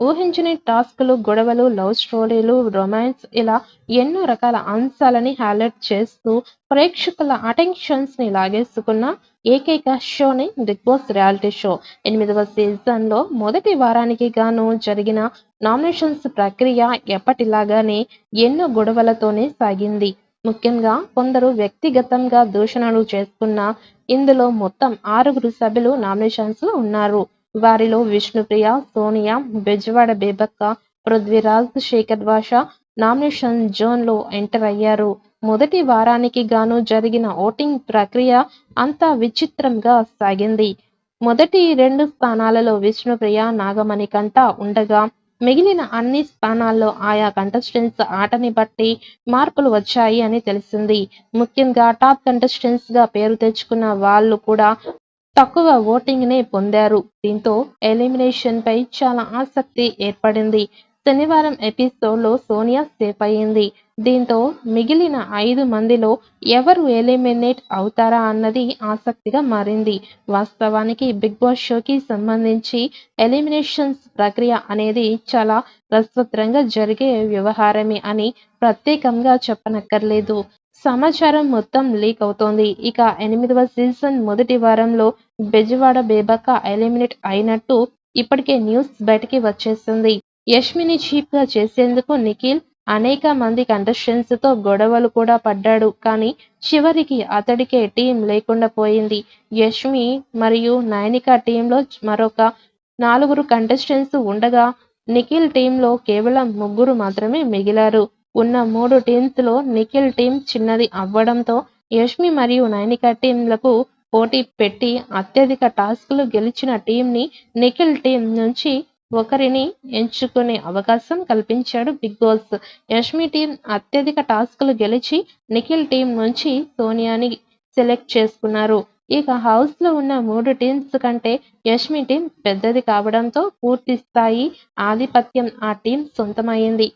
ఊహించని టాస్క్లు, గొడవలు, లవ్ స్టోరీలు, రొమాన్స్ ఇలా ఎన్నో రకాల అంశాలని హైలైట్ చేస్తూ ప్రేక్షకుల అటెన్షన్స్ని లాగేసుకున్న ఏకైక షోనే బిగ్ బాస్ రియాలిటీ షో. ఎనిమిదవ సీజన్లో మొదటి వారానికి గాను జరిగిన నామినేషన్స్ ప్రక్రియ ఎప్పటిలాగానే ఎన్నో గొడవలతోనే సాగింది. ముఖ్యంగా కొందరు వ్యక్తిగతంగా దూషణలు చేసుకున్నా ఇందులో మొత్తం ఆరుగురు సభ్యులు నామినేషన్స్లో ఉన్నారు. వారిలో విష్ణుప్రియ, సోనియా, బెజవాడ బేబక్క, పృథ్వీరాజ్, శేఖర్ భాష నామినేషన్ జోన్లో ఎంటర్ అయ్యారు. మొదటి వారానికి గాను జరిగిన ఓటింగ్ ప్రక్రియ అంతా విచిత్రంగా సాగింది. మొదటి రెండు స్థానాలలో విష్ణుప్రియ, నాగమణి కంట ఉండగా మిగిలిన అన్ని స్థానాల్లో ఆయా కంటెస్టెంట్స్ ఆటని బట్టి మార్పులు వచ్చాయి అని తెలిసింది. ముఖ్యంగా టాప్ కంటెస్టెంట్స్గా పేరు తెచ్చుకున్న వాళ్ళు కూడా తక్కువ ఓటింగ్నే పొందారు. దీంతో ఎలిమినేషన్పై చాలా ఆసక్తి ఏర్పడింది. శనివారం ఎపిసోడ్లో సోనియా సేఫ్ అయ్యింది. దీంతో మిగిలిన ఐదు మందిలో ఎవరు ఎలిమినేట్ అవుతారా అన్నది ఆసక్తిగా మారింది. వాస్తవానికి బిగ్ బాస్ షోకి సంబంధించి ఎలిమినేషన్స్ ప్రక్రియ అనేది చాలా రసవత్రంగా జరిగే వ్యవహారమే అని ప్రత్యేకంగా చెప్పనక్కర్లేదు. సమాచారం మొత్తం లీక్ అవుతోంది. ఇక ఎనిమిదవ సీజన్ మొదటి వారంలో బెజవాడ బేబక్క ఎలిమినేట్ అయినట్టు ఇప్పటికే న్యూస్ బయటికి వచ్చేసింది. యష్మిని చీఫ్గా చేసేందుకు నిఖిల్ అనేక మంది కంటెస్టెంట్స్తో గొడవలు కూడా పడ్డాడు. కానీ చివరికి అతడికే టీమ్ లేకుండా పోయింది. యష్మి మరియు నైనిక టీమ్లో మరొక నలుగురు కంటెస్టెంట్స్ ఉండగా నిఖిల్ టీమ్లో కేవలం ముగ్గురు మాత్రమే మిగిలారు. ఉన్న మూడు టీమ్స్లో నిఖిల్ టీం చిన్నది అవ్వడంతో యష్మి మరియు నైనిక టీంలకు పోటీ పెట్టి అత్యధిక టాస్క్లు గెలిచిన టీంని నిఖిల్ టీం నుంచి ఒకరిని ఎంచుకునే అవకాశం కల్పించాడు బిగ్ బాస్. యష్మి టీం అత్యధిక టాస్క్లు గెలిచి నిఖిల్ టీం నుంచి సోనియాని సెలెక్ట్ చేసుకున్నారు. ఇక హౌస్లో ఉన్న మూడు టీమ్స్ కంటే యష్మి టీం పెద్దది కావడంతో పూర్తి స్థాయి ఆధిపత్యం ఆ టీం సొంతమైంది.